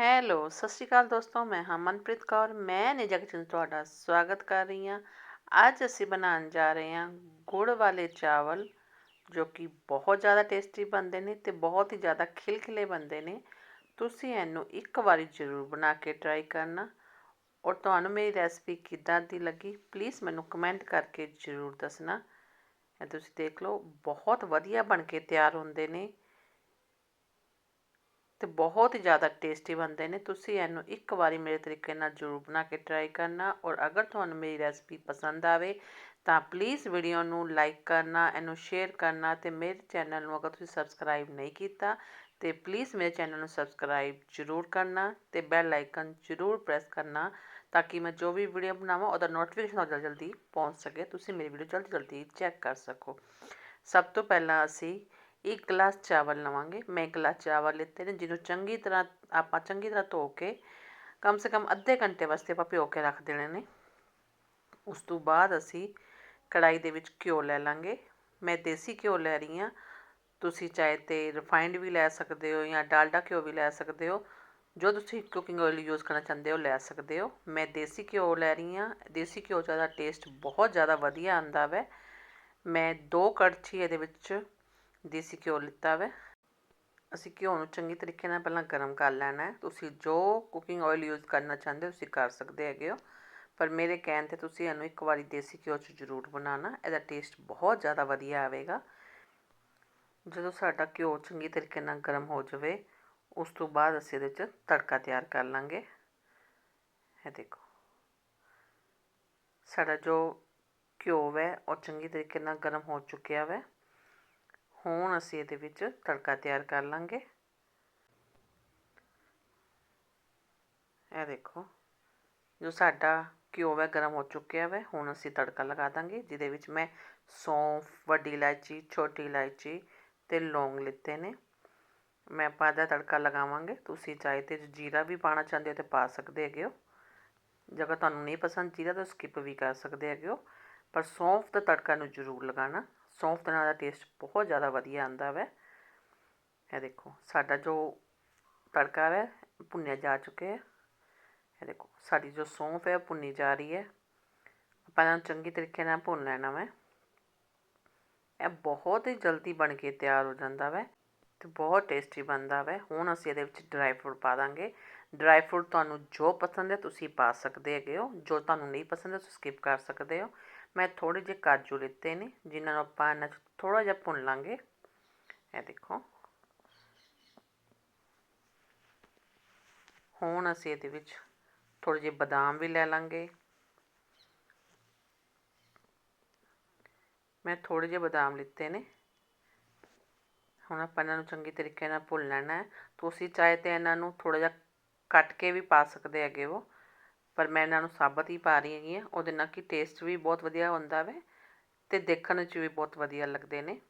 Hello, ਸਤਿ ਸ਼੍ਰੀ ਅਕਾਲ ਦੋਸਤੋ, ਮੈਂ ਹਾਂ ਮਨਪ੍ਰੀਤ ਕੌਰ, ਮੈਂ ਨਿਜਾ ਤੁਹਾਡਾ ਸਵਾਗਤ ਕਰ ਰਹੀ ਹਾਂ। ਅੱਜ ਅਸੀਂ ਬਣਾਉਣ ਜਾ ਰਹੇ ਹਾਂ ਗੁੜ ਵਾਲੇ ਚਾਵਲ, ਜੋ ਕਿ ਬਹੁਤ ਜ਼ਿਆਦਾ ਟੇਸਟੀ ਬਣਦੇ ਨੇ ਤੇ ਬਹੁਤ ਹੀ ਜ਼ਿਆਦਾ ਖਿਲਖਿਲੇ ਬਣਦੇ ਨੇ। ਤੁਸੀਂ ਇਹਨੂੰ ਇੱਕ ਵਾਰੀ ਜ਼ਰੂਰ ਬਣਾ ਕੇ ਟਰਾਈ ਕਰਨਾ। ਔਰ ਤੁਹਾਨੂੰ ਮੇਰੀ ਰੈਸਪੀ ਕਿੱਦਾਂ ਦੀ ਲੱਗੀ ਪਲੀਜ਼ ਮੈਨੂੰ ਕਮੈਂਟ ਕਰਕੇ ਜ਼ਰੂਰ ਦੱਸਣਾ। ਇਹ ਤੁਸੀਂ ਦੇਖ ਲਓ, ਬਹੁਤ ਵਧੀਆ ਬਣ ਕੇ ਤਿਆਰ ਹੁੰਦੇ ਨੇ। ਤੇ ਬਹੁਤ ਹੀ ਜ਼ਿਆਦਾ ਟੇਸਟੀ ਬਣਦੇ ਨੇ। ਤੁਸੀਂ ਇਹਨੂੰ ਇੱਕ ਵਾਰੀ ਮੇਰੇ ਤਰੀਕੇ ਨਾਲ ਜ਼ਰੂਰ ਬਣਾ ਕੇ ਟਰਾਈ ਕਰਨਾ ਔਰ ਅਗਰ ਤੁਹਾਨੂੰ ਮੇਰੀ ਰੈਸਪੀ ਪਸੰਦ ਆਵੇ ਤਾਂ ਪਲੀਜ਼ ਵੀਡੀਓ ਨੂੰ ਲਾਈਕ ਕਰਨਾ, ਇਹਨੂੰ ਸ਼ੇਅਰ ਕਰਨਾ ਤੇ ਮੇਰੇ ਚੈਨਲ ਨੂੰ ਅਗਰ ਤੁਸੀਂ ਸਬਸਕ੍ਰਾਈਬ ਨਹੀਂ ਕੀਤਾ ਤੇ ਪਲੀਜ਼ ਮੇਰੇ ਚੈਨਲ ਨੂੰ ਸਬਸਕ੍ਰਾਈਬ ਜ਼ਰੂਰ ਕਰਨਾ ਤੇ ਬੈਲ ਆਈਕਨ ਜ਼ਰੂਰ ਪ੍ਰੈਸ ਕਰਨਾ ਤਾਂ ਕਿ ਮੈਂ ਜੋ ਵੀ ਵੀਡੀਓ ਬਣਾਵਾਂ ਉਹਦਾ ਨੋਟੀਫਿਕੇਸ਼ਨ ਜਲਦੀ ਜਲਦੀ ਪਹੁੰਚ ਸਕੇ। ਤੁਸੀਂ ਮੇਰੀ ਵੀਡੀਓ ਜਲਦੀ ਜਲਦੀ ਚੈੱਕ ਕਰ ਸਕੋ। ਸਭ ਤੋਂ ਪਹਿਲਾਂ ਅਸੀਂ ਇੱਕ ਗਲਾਸ ਚਾਵਲ ਲਵਾਂਗੇ। ਮੈਂ ਇੱਕ ਗਲਾਸ ਚਾਵਲ ਲਿੱਤੇ ਨੇ, ਜਿਹਨੂੰ ਚੰਗੀ ਤਰ੍ਹਾਂ ਆਪਾਂ ਚੰਗੀ ਤਰ੍ਹਾਂ ਧੋ ਕੇ ਕਮ ਸੇ ਕਮ ਅੱਧੇ ਘੰਟੇ ਵਾਸਤੇ ਆਪਾਂ ਭਿਓ ਕੇ ਰੱਖ ਦੇਣੇ ਨੇ। ਉਸ ਤੋਂ ਬਾਅਦ ਅਸੀਂ ਕੜਾਈ ਦੇ ਵਿੱਚ ਘਿਓ ਲੈ ਲਾਂਗੇ। ਮੈਂ ਦੇਸੀ ਘਿਓ ਲੈ ਰਹੀ ਹਾਂ। ਤੁਸੀਂ ਚਾਹੇ ਤੇ ਰਿਫਾਈਨਡ ਵੀ ਲੈ ਸਕਦੇ ਹੋ ਜਾਂ ਡਾਲਡਾ ਘਿਓ ਵੀ ਲੈ ਸਕਦੇ ਹੋ। ਜੋ ਤੁਸੀਂ ਕੁਕਿੰਗ ਆਇਲ ਯੂਜ਼ ਕਰਨਾ ਚਾਹੁੰਦੇ ਹੋ ਲੈ ਸਕਦੇ ਹੋ। ਮੈਂ ਦੇਸੀ ਘਿਓ ਲੈ ਰਹੀ ਹਾਂ। ਦੇਸੀ ਘਿਓ ਦਾ ਟੇਸਟ ਬਹੁਤ ਜ਼ਿਆਦਾ ਵਧੀਆ ਆਂਦਾ ਵੈ। ਮੈਂ ਦੋ ਕੜਛੀ ਇਹਦੇ ਵਿੱਚ ਦੇਸੀ ਘਿਓ ਲਿੱਤਾ ਵੈ। ਅਸੀਂ ਘਿਓ ਨੂੰ ਚੰਗੀ ਤਰੀਕੇ ਨਾਲ ਪਹਿਲਾਂ ਗਰਮ ਕਰ ਲੈਣਾ ਹੈ। ਤੁਸੀਂ ਜੋ ਕੁਕਿੰਗ ਆਇਲ ਯੂਜ਼ ਕਰਨਾ ਚਾਹੁੰਦੇ ਹੋ, ਤੁਸੀਂ ਕਰ ਸਕਦੇ ਹੈਗੇ ਹੋ। ਪਰ ਮੇਰੇ ਕਹਿਣ ਤੇ ਤੁਸੀਂ ਇਹਨੂੰ ਇੱਕ ਵਾਰੀ ਦੇਸੀ ਘਿਓ 'ਚ ਜ਼ਰੂਰ ਬਣਾਉਣਾ। ਇਹਦਾ ਟੇਸਟ ਬਹੁਤ ਜ਼ਿਆਦਾ ਵਧੀਆ ਆਵੇਗਾ। ਜਦੋਂ ਸਾਡਾ ਘਿਓ ਚੰਗੀ ਤਰੀਕੇ ਨਾਲ ਗਰਮ ਹੋ ਜਾਵੇ, ਉਸ ਤੋਂ ਬਾਅਦ ਅਸੀਂ ਇਹਦੇ 'ਚ ਤੜਕਾ ਤਿਆਰ ਕਰ ਲਾਂਗੇ। ਇਹ ਦੇਖੋ। ਸਾਡਾ ਜੋ ਘਿਓ ਹੈ ਉਹ ਚੰਗੀ ਤਰੀਕੇ ਨਾਲ ਗਰਮ ਹੋ ਚੁੱਕਿਆ ਹੈ ਹੁਣ ਅਸੀਂ ਇਹਦੇ ਵਿੱਚ ਤੜਕਾ ਤਿਆਰ ਕਰ ਲਾਂਗੇ। ਇਹ ਦੇਖੋ, ਜੋ ਸਾਡਾ ਘਿਓ ਹੈ ਗਰਮ ਹੋ ਚੁੱਕਿਆ ਹੈ ਹੁਣ ਅਸੀਂ ਤੜਕਾ ਲਗਾ ਦਾਂਗੇ, ਜਿਹਦੇ ਵਿੱਚ ਮੈਂ ਸੌਂਫ, ਵੱਡੀ ਇਲਾਇਚੀ, ਛੋਟੀ ਇਲਾਇਚੀ ਤੇ ਲੌਂਗ ਲਿੱਤੇ ਨੇ। ਮੈਂ ਆਪਾਂ ਦਾ ਤੜਕਾ ਲਗਾਵਾਂਗੇ। ਤੁਸੀਂ ਚਾਹੇ ਤੇ ਜੀਰਾ ਵੀ ਪਾਣਾ ਚਾਹੁੰਦੇ ਹੋ ਤੇ ਪਾ ਸਕਦੇ ਹੈਗੇ ਹੋ। ਜੇਕਰ ਤੁਹਾਨੂੰ ਨਹੀਂ ਪਸੰਦ ਜੀਰਾ, ਤਾਂ ਸਕਿਪ ਵੀ ਕਰ ਸਕਦੇ ਹੈਗੇ ਹੋ। ਪਰ ਸੌਂਫ ਦਾ ਤੜਕਾ ਨੂੰ ਜ਼ਰੂਰ ਲਗਾਉਣਾ। ਸੌਂਫ ਦੇ ਨਾਲ ਦਾ ਟੇਸਟ ਬਹੁਤ ਜ਼ਿਆਦਾ ਵਧੀਆ ਆਉਂਦਾ ਵੈ। ਇਹ ਦੇਖੋ, ਸਾਡਾ ਜੋ ਤੜਕਾ ਹੈ ਭੁੰਨਿਆ ਜਾ ਚੁੱਕਿਆ ਹੈ। ਇਹ ਦੇਖੋ, ਸਾਡੀ ਜੋ ਸੌਂਫ ਹੈ ਭੁੰਨੀ ਜਾ ਰਹੀ ਹੈ। ਆਪਾਂ ਇਹਨੂੰ ਚੰਗੀ ਤਰੀਕੇ ਨਾਲ ਭੁੰਨ ਲੈਣਾ ਵੈ। ਇਹ ਬਹੁਤ ਹੀ ਜਲਦੀ ਬਣ ਕੇ ਤਿਆਰ ਹੋ ਜਾਂਦਾ ਵੈ ਤੇ ਬਹੁਤ ਟੇਸਟੀ ਬਣਦਾ ਵੈ। ਹੁਣ ਅਸੀਂ ਇਹਦੇ ਵਿੱਚ ਡਰਾਈ ਫਰੂਟ ਪਾ ਦਾਂਗੇ। ਡਰਾਈ ਫਰੂਟ ਤੁਹਾਨੂੰ ਜੋ ਪਸੰਦ ਹੈ ਤੁਸੀਂ ਪਾ ਸਕਦੇ ਹੈਗੇ ਹੋ। ਜੋ ਤੁਹਾਨੂੰ ਨਹੀਂ ਪਸੰਦ ਹੈ, ਤੁਸੀਂ ਸਕਿਪ ਕਰ ਸਕਦੇ ਹੋ। ਮੈਂ ਥੋੜੇ ਜਿਹੇ ਕਾਜੂ ਲਿੱਤੇ ਨੇ, ਜਿਨ੍ਹਾਂ ਨੂੰ ਆਪਾਂ ਇਹਨਾਂ 'ਚ ਥੋੜਾ ਜਿਹਾ ਭੁੰਨ ਲਾਂਗੇ। ਇਹ ਦੇਖੋ। ਹੁਣ ਅਸੀਂ ਇਹਦੇ ਵਿੱਚ ਥੋੜੇ ਜਿਹੇ ਬਦਾਮ ਵੀ ਲੈ ਲਾਂਗੇ। ਮੈਂ ਥੋੜੇ ਜਿਹੇ ਬਦਾਮ ਲਿੱਤੇ ਨੇ। ਹੁਣ ਆਪਾਂ ਇਹਨਾਂ ਨੂੰ ਚੰਗੀ ਤਰੀਕੇ ਨਾਲ ਭੁੰਨ ਲੈਣਾ ਹੈ। ਤੁਸੀਂ ਚਾਹੇ ਤੇ ਇਹਨਾਂ ਨੂੰ ਥੋੜਾ ਜਿਹਾ ਕੱਟ ਕੇ ਵੀ ਪਾ ਸਕਦੇ ਹੈਗੇ ਹੋ ਪਰ ਮੈਂ ਇਹਨਾਂ ਨੂੰ ਸਾਬਤ ਹੀ ਪਾ ਰਹੀ ਹੈਗੀ ਹਾਂ। ਉਹਦੇ ਨਾਲ ਕਿ ਟੇਸਟ ਵੀ ਬਹੁਤ ਵਧੀਆ ਹੁੰਦਾ ਵੇ ਅਤੇ ਦੇਖਣ 'ਚ ਵੀ ਬਹੁਤ ਵਧੀਆ ਲੱਗਦੇ ਨੇ।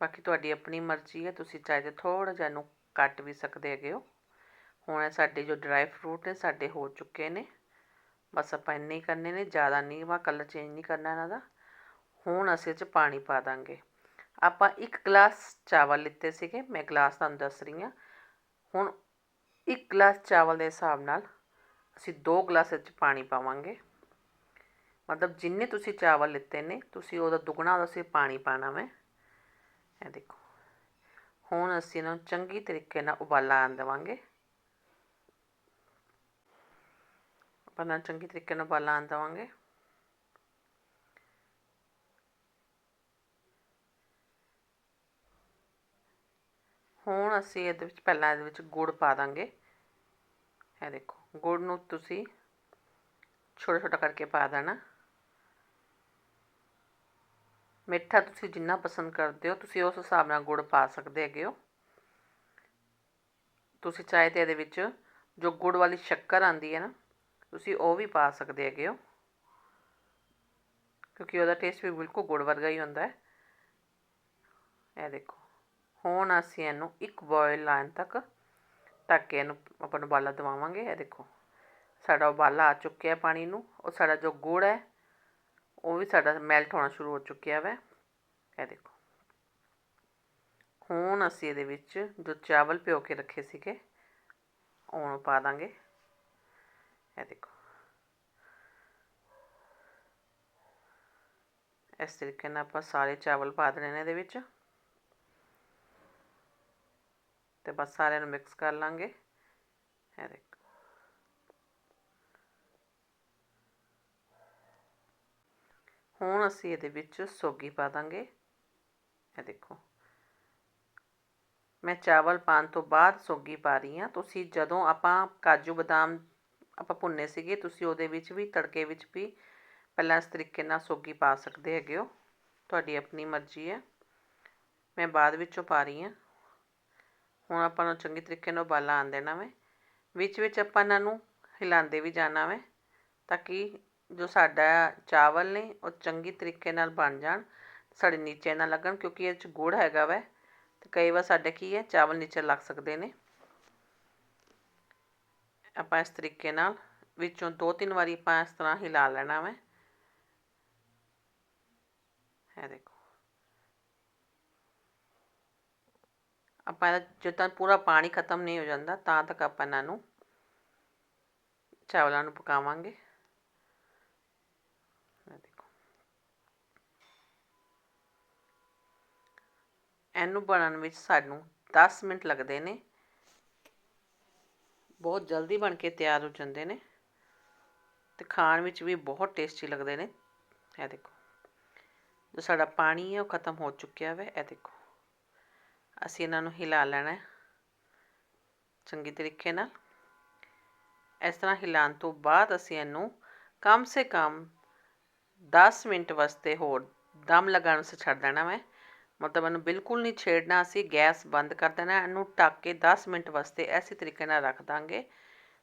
ਬਾਕੀ ਤੁਹਾਡੀ ਆਪਣੀ ਮਰਜ਼ੀ ਹੈ, ਤੁਸੀਂ ਚਾਹੇ ਤਾਂ ਥੋੜ੍ਹਾ ਜਿਹਾ ਇਹਨੂੰ ਕੱਟ ਵੀ ਸਕਦੇ ਹੈਗੇ ਹੋ। ਹੁਣ ਸਾਡੇ ਜੋ ਡਰਾਈ ਫਰੂਟ ਨੇ, ਸਾਡੇ ਹੋ ਚੁੱਕੇ ਨੇ। ਬਸ ਆਪਾਂ ਇੰਨੇ ਹੀ ਕਰਨੇ ਨੇ, ਜ਼ਿਆਦਾ ਨਹੀਂ ਵਾ ਕਲਰ ਚੇਂਜ ਨਹੀਂ ਕਰਨਾ ਇਹਨਾਂ ਦਾ। ਹੁਣ ਅਸੀਂ ਇਹ 'ਚ ਪਾਣੀ ਪਾ ਦਾਂਗੇ। ਆਪਾਂ ਇੱਕ ਗਲਾਸ ਚਾਵਲ ਲਿੱਤੇ ਸੀਗੇ, ਮੈਂ ਗਲਾਸ ਤੁਹਾਨੂੰ ਦੱਸ ਰਹੀ ਹਾਂ। ਹੁਣ ਇੱਕ ਗਲਾਸ ਚਾਵਲ ਦੇ ਹਿਸਾਬ ਨਾਲ ਅਸੀਂ ਦੋ ਗਲਾਸ ਵਿੱਚ ਪਾਣੀ ਪਾਵਾਂਗੇ। ਮਤਲਬ ਜਿੰਨੇ ਤੁਸੀਂ ਚਾਵਲ ਲਿੱਤੇ ਨੇ, ਤੁਸੀਂ ਉਹਦਾ ਦੁੱਗਣਾ ਉਹਦਾ ਅਸੀਂ ਪਾਣੀ ਪਾਣਾ ਮੈਂ ਇਹ ਦੇਖੋ। ਹੁਣ ਅਸੀਂ ਇਹਨਾਂ ਨੂੰ ਚੰਗੀ ਤਰੀਕੇ ਨਾਲ ਉਬਾਲਾ ਆਣ ਦੇਵਾਂਗੇ। ਆਪਾਂ ਚੰਗੀ ਤਰੀਕੇ ਨਾਲ ਉਬਾਲਾ ਆਣ ਦੇਵਾਂਗੇ। ਹੁਣ ਅਸੀਂ ਇਹਦੇ ਵਿੱਚ, ਪਹਿਲਾਂ ਇਹਦੇ ਵਿੱਚ ਗੁੜ ਪਾ ਦਾਂਗੇ। ਇਹ ਦੇਖੋ, ਗੁੜ ਨੂੰ ਤੁਸੀਂ ਛੋਟਾ ਛੋਟਾ ਕਰਕੇ ਪਾ ਦੇਣਾ। ਮਿੱਠਾ ਤੁਸੀਂ ਜਿੰਨਾ ਪਸੰਦ ਕਰਦੇ ਹੋ, ਤੁਸੀਂ ਉਸ ਹਿਸਾਬ ਨਾਲ ਗੁੜ ਪਾ ਸਕਦੇ ਹੈਗੇ ਹੋ। ਤੁਸੀਂ ਚਾਹੇ ਤੇ ਇਹਦੇ ਵਿੱਚ ਜੋ ਗੁੜ ਵਾਲੀ ਸ਼ੱਕਰ ਆਂਦੀ ਹੈ ਨਾ, ਤੁਸੀਂ ਉਹ ਵੀ ਪਾ ਸਕਦੇ ਹੈਗੇ ਹੋ। ਕਿਉਂਕਿ ਉਹਦਾ ਟੇਸਟ ਵੀ ਬਿਲਕੁਲ ਗੁੜ ਵਰਗਾ ਹੀ ਹੁੰਦਾ ਹੈ। ਇਹ ਦੇਖੋ ਹੁਣ ਅਸੀਂ ਇਹਨੂੰ ਇੱਕ ਬੋਇਲ ਲਾਈਨ ਤੱਕ ਢੱਕ ਕੇ ਇਹਨੂੰ ਆਪਾਂ ਨੂੰ ਉਬਾਲਾ ਦਿਵਾਵਾਂਗੇ। ਇਹ ਦੇਖੋ, ਸਾਡਾ ਉਬਾਲਾ ਆ ਚੁੱਕਿਆ ਪਾਣੀ ਨੂੰ। ਉਹ ਸਾਡਾ ਜੋ ਗੁੜ ਹੈ, ਉਹ ਵੀ ਸਾਡਾ ਮੈਲਟ ਹੋਣਾ ਸ਼ੁਰੂ ਹੋ ਚੁੱਕਿਆ ਵੈ। ਇਹ ਦੇਖੋ। ਹੁਣ ਅਸੀਂ ਇਹਦੇ ਵਿੱਚ ਜੋ ਚਾਵਲ ਭਿਓ ਕੇ ਰੱਖੇ ਸੀਗੇ, ਉਹਨੂੰ ਪਾ ਦਾਂਗੇ। ਇਹ ਦੇਖੋ। ਇਸ ਤਰੀਕੇ ਨਾਲ ਆਪਾਂ ਸਾਰੇ ਚਾਵਲ ਪਾ ਦੇਣੇ ਨੇ ਇਹਦੇ ਵਿੱਚ। ਤੇ ਬਸ ਸਾਰਿਆਂ ਨੂੰ ਮਿਕਸ ਕਰ ਲਾਂਗੇ। ਇਹ ਦੇਖੋ ਹੁਣ ਅਸੀਂ ਇਹਦੇ ਵਿੱਚ ਸੋਗੀ ਪਾ ਦਾਂਗੇ। ਇਹ ਦੇਖੋ। ਮੈਂ ਚਾਵਲ ਪਾਣ ਤੋਂ ਬਾਅਦ ਸੋਗੀ ਪਾ ਰਹੀ ਹਾਂ। ਤੁਸੀਂ ਜਦੋਂ ਆਪਾਂ ਕਾਜੂ ਬਦਾਮ ਆਪਾਂ ਭੁੰਨੇ ਸੀਗੇ, ਤੁਸੀਂ ਉਹਦੇ ਵਿੱਚ ਵੀ, ਤੜਕੇ ਵਿੱਚ ਵੀ ਪਹਿਲਾਂ ਇਸ ਤਰੀਕੇ ਨਾਲ ਸੋਗੀ ਪਾ ਸਕਦੇ ਹੈਗੇ ਹੋ। ਤੁਹਾਡੀ ਆਪਣੀ ਮਰਜ਼ੀ ਹੈ। ਮੈਂ ਬਾਅਦ ਵਿੱਚੋਂ ਪਾ ਰਹੀ ਹਾਂ। ਹੁਣ ਆਪਾਂ ਨੂੰ ਚੰਗੀ ਤਰੀਕੇ ਨਾਲ ਉਬਾਲਾ ਆਣ ਦੇਣਾ ਵੇ, ਵਿੱਚ ਵਿੱਚ ਆਪਾਂ ਇਹਨਾਂ ਨੂੰ ਹਿਲਾਉਂਦੇ ਵੀ ਜਾਣਾ ਵੇ, ਤਾਂ ਕਿ ਜੋ ਸਾਡਾ ਚਾਵਲ ਨੇ ਉਹ ਚੰਗੀ ਤਰੀਕੇ ਨਾਲ ਬਣ ਜਾਣ, ਸਾਡੇ ਨੀਚੇ ਨਾ ਲੱਗਣ ਕਿਉਂਕਿ ਇਹ 'ਚ ਗੁੜ ਹੈਗਾ ਵੈ, ਤੇ ਕਈ ਵਾਰ ਸਾਡੇ ਕੀ ਹੈ, ਚਾਵਲ ਨੀਚੇ ਲੱਗ ਸਕਦੇ ਨੇ। ਆਪਾਂ ਇਸ ਤਰੀਕੇ ਨਾਲ ਵਿੱਚੋਂ ਦੋ ਤਿੰਨ ਵਾਰੀ ਆਪਾਂ ਇਸ ਤਰ੍ਹਾਂ ਹਿਲਾ ਲੈਣਾ ਵੈ। ਇਹ ਦੇਖੋ। ਆਪਾਂ ਇਹਦਾ ਜਦੋਂ ਤੱਕ ਪੂਰਾ ਪਾਣੀ ਖਤਮ ਨਹੀਂ ਹੋ ਜਾਂਦਾ, ਤਾਂ ਤੱਕ ਆਪਾਂ ਇਹਨਾਂ ਨੂੰ ਚਾਵਲਾਂ ਨੂੰ ਪਕਾਵਾਂਗੇ। ਇਹਨੂੰ ਬਣਨ ਵਿੱਚ ਸਾਨੂੰ 10 ਮਿੰਟ ਲੱਗਦੇ ਨੇ। ਬਹੁਤ ਜਲਦੀ ਬਣ ਕੇ ਤਿਆਰ ਹੋ ਜਾਂਦੇ ਨੇ। ਤੇ ਖਾਣ ਵਿੱਚ ਵੀ ਬਹੁਤ ਟੇਸਟੀ ਲੱਗਦੇ ਨੇ। ਇਹ ਦੇਖੋ। ਜੋ ਸਾਡਾ ਪਾਣੀ ਹੈ, ਉਹ ਖਤਮ ਹੋ ਚੁੱਕਿਆ ਹੈ ਇਹ ਦੇਖੋ। ਅਸੀਂ ਇਹਨਾਂ ਨੂੰ ਹਿਲਾ ਲੈਣਾ ਚੰਗੀ ਤਰੀਕੇ ਨਾਲ। ਇਸ ਤਰ੍ਹਾਂ ਹਿਲਾਉਣ ਤੋਂ ਬਾਅਦ ਅਸੀਂ ਇਹਨੂੰ ਕਮ ਸੇ ਕਮ 10 ਮਿੰਟ ਵਾਸਤੇ ਹੋਰ ਦਮ ਲਗਾਉਣ ਵਾਸਤੇ ਛੱਡ ਦੇਣਾ ਮੈਂ ਮਤਲਬ ਇਹਨੂੰ ਬਿਲਕੁਲ ਨਹੀਂ ਛੇੜਨਾ, ਅਸੀਂ ਗੈਸ ਬੰਦ ਕਰ ਦੇਣਾ, ਇਹਨੂੰ ਢੱਕ ਕੇ 10 ਮਿੰਟ ਵਾਸਤੇ ਐਸੀ ਤਰੀਕੇ ਨਾਲ ਰੱਖ ਦਾਂਗੇ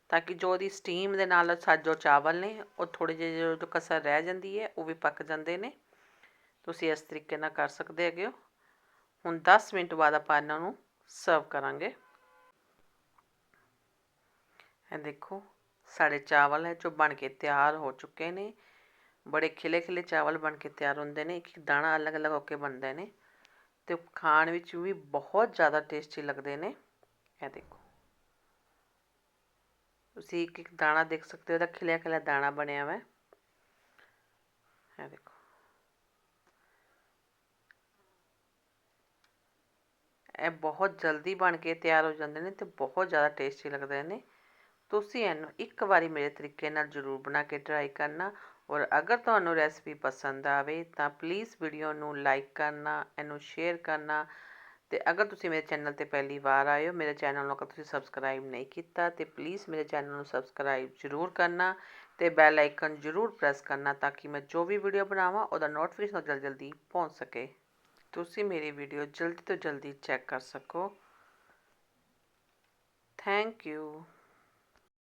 ਤਾਂ ਕਿ ਜੋ ਉਹਦੀ ਸਟੀਮ ਦੇ ਨਾਲ ਸਾਜੋ ਚਾਵਲ ਨੇ, ਉਹ ਥੋੜੇ ਜਿਹੇ ਜੋ ਕਸਰ ਰਹਿ ਜਾਂਦੀ ਹੈ, ਉਹ ਵੀ ਪੱਕ ਜਾਂਦੇ ਨੇ। ਤੁਸੀਂ ਇਸ ਤਰੀਕੇ ਨਾਲ ਕਰ ਸਕਦੇ ਹੈਗੇ ਹੋ। ਹੁਣ 10 ਮਿੰਟ ਬਾਅਦ ਆਪਾਂ ਇਹਨਾਂ ਨੂੰ ਸਰਵ ਕਰਾਂਗੇ। ਇਹ ਦੇਖੋ, ਸਾਡੇ ਚਾਵਲ ਹੈ ਜੋ ਬਣ ਕੇ ਤਿਆਰ ਹੋ ਚੁੱਕੇ ਨੇ। ਬੜੇ ਖਿਲੇ ਖਿਲੇ ਚਾਵਲ ਬਣ ਕੇ ਤਿਆਰ ਹੁੰਦੇ ਨੇ ਇੱਕ ਇੱਕ ਦਾਣਾ ਅਲੱਗ-ਅਲੱਗ ਹੋ ਕੇ ਬਣਦੇ ਨੇ ਤੇ ਖਾਣ ਵਿੱਚ ਵੀ ਬਹੁਤ ਜ਼ਿਆਦਾ ਟੇਸਟੀ ਲੱਗਦੇ ਨੇ। ਇਹ ਦੇਖੋ। ਤੁਸੀਂ ਇੱਕ ਇੱਕ ਦਾਣਾ ਦੇਖ ਸਕਦੇ ਹੋ, ਇਹਦਾ ਖਿਲਿਆ ਖਿਲਿਆ ਦਾਣਾ ਬਣਿਆ ਹੋਇਆ। ਇਹ ਦੇਖੋ ਇਹ ਬਹੁਤ ਜਲਦੀ ਬਣ ਕੇ ਤਿਆਰ ਹੋ ਜਾਂਦੇ ਨੇ ਅਤੇ ਬਹੁਤ ਜ਼ਿਆਦਾ ਟੇਸਟੀ ਲੱਗਦੇ ਨੇ। ਤੁਸੀਂ ਇਹਨੂੰ ਇੱਕ ਵਾਰੀ ਮੇਰੇ ਤਰੀਕੇ ਨਾਲ ਜ਼ਰੂਰ ਬਣਾ ਕੇ ਟਰਾਈ ਕਰਨਾ ਔਰ ਅਗਰ ਤੁਹਾਨੂੰ ਰੈਸਪੀ ਪਸੰਦ ਆਵੇ ਤਾਂ ਪਲੀਜ਼ ਵੀਡੀਓ ਨੂੰ ਲਾਈਕ ਕਰਨਾ, ਇਹਨੂੰ ਸ਼ੇਅਰ ਕਰਨਾ ਤੇ ਅਗਰ ਤੁਸੀਂ ਮੇਰੇ ਚੈਨਲ ਤੇ ਪਹਿਲੀ ਵਾਰ ਆਏ ਹੋ, ਮੇਰੇ ਚੈਨਲ ਨੂੰ ਅਗਰ ਤੁਸੀਂ ਸਬਸਕ੍ਰਾਈਬ ਨਹੀਂ ਕੀਤਾ ਤੇ ਪਲੀਜ਼ ਮੇਰੇ ਚੈਨਲ ਨੂੰ ਸਬਸਕ੍ਰਾਈਬ ਜ਼ਰੂਰ ਕਰਨਾ ਤੇ ਬੈਲ ਆਈਕਨ ਜ਼ਰੂਰ ਪ੍ਰੈਸ ਕਰਨਾ ਤਾਂ ਕਿ ਮੈਂ ਜੋ ਵੀ ਵੀਡੀਓ ਬਣਾਵਾਂ, ਉਹਦਾ ਨੋਟੀਫਿਕੇਸ਼ਨ ਜਲਦੀ ਜਲਦੀ ਪਹੁੰਚ ਸਕੇ। ਤੁਸੀਂ ਮੇਰੀ ਵੀਡੀਓ ਜਲਦੀ ਤੋਂ ਜਲਦੀ ਚੈੱਕ ਕਰ ਸਕੋ। Thank you.